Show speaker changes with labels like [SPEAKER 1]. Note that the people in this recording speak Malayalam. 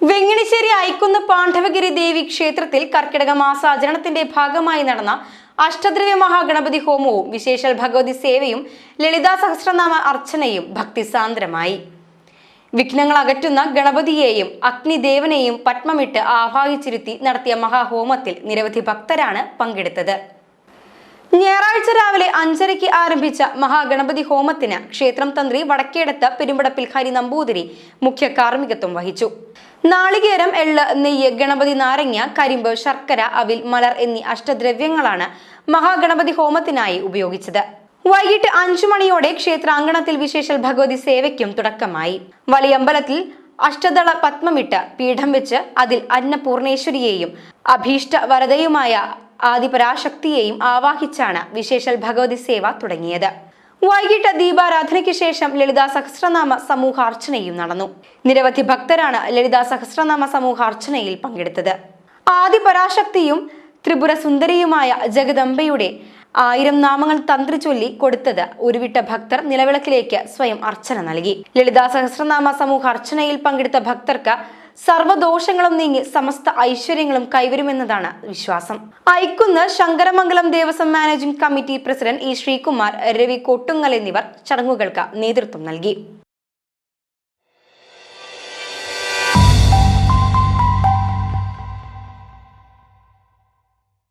[SPEAKER 1] വെങ്ങിണിശ്ശേരി ഐക്കുന്ന് പാണ്ഡവഗിരി ദേവി ക്ഷേത്രത്തിൽ കർക്കിടക മാസാചരണത്തിന്റെ ഭാഗമായി നടന്ന അഷ്ടദ്രവ്യ മഹാഗണപതി ഹോമവും വിശേഷൽ ഭഗവതി സേവയും ലളിതാ സഹസ്രനാമ അർച്ചനയും ഭക്തിസാന്ദ്രമായി. വിഘ്നങ്ങൾ അകറ്റുന്ന ഗണപതിയെയും അഗ്നിദേവനെയും പത്മമിട്ട് ആവാഹിച്ചിരുത്തി നടത്തിയ മഹാഹോമത്തിൽ നിരവധി ഭക്തരാണ് പങ്കെടുത്തത്. ഞായറാഴ്ച രാവിലെ അഞ്ചരയ്ക്ക് ആരംഭിച്ച മഹാഗണപതി ഹോമത്തിന് ക്ഷേത്രം തന്ത്രി വടക്കേടത്ത് പെരുമ്പടപ്പിൽ ഹരി നമ്പൂതിരി മുഖ്യ കാർമ്മികത്വം വഹിച്ചു. നാളികേരം എള്ള് നെയ്യ് ഗണപതി നാരങ്ങ കരിമ്പ് ശർക്കര അവിൽ മലർ എന്നീ അഷ്ടദ്രവ്യങ്ങളാണ് മഹാഗണപതി ഹോമത്തിനായി ഉപയോഗിച്ചത്. വൈകിട്ട് അഞ്ചു മണിയോടെ ക്ഷേത്രാങ്കണത്തിൽ വിശേഷൽ ഭഗവതി സേവയ്ക്കും തുടക്കമായി. വലിയമ്പലത്തിൽ അഷ്ടദള പത്മമിട്ട് പീഠം വെച്ച് അതിൽ അന്നപൂർണേശ്വരിയെയും അഭീഷ്ട വരതയുമായ ആദിപരാശക്തിയെയും ആവാഹിച്ചാണ് വിശേഷൽ ഭഗവതി സേവ തുടങ്ങിയത്. വൈകിട്ട് ദീപാരാധനയ്ക്ക് ശേഷം ലളിതാ സഹസ്രനാമ സമൂഹാർച്ചനയും നടന്നു. നിരവധി ഭക്തരാണ് ലളിതാ സഹസ്രനാമ സമൂഹാർച്ചനയിൽ പങ്കെടുത്തത്. ആദി പരാശക്തിയും ത്രിപുര സുന്ദരിയുമായ ജഗദംബയുടെ ആയിരം നാമങ്ങൾ തന്ത്രി ചൊല്ലി കൊടുത്തത് ഉരുവിട്ട ഭക്തർ നിലവിളക്കിലേക്ക് സ്വയം അർച്ചന നൽകി. ലളിതാ സഹസ്രനാമ സമൂഹ അർച്ചനയിൽ പങ്കെടുത്ത ഭക്തർക്ക് സർവദോഷങ്ങളും നീങ്ങി സമസ്ത ഐശ്വര്യങ്ങളും കൈവരുമെന്നതാണ് വിശ്വാസം. Aikkunnu Sankaramangalam Devaswom managing committee president E Sreekumar Ravi Kottungal എന്നിവർ ചടങ്ങുകൾക്ക് നേതൃത്വം നൽകി.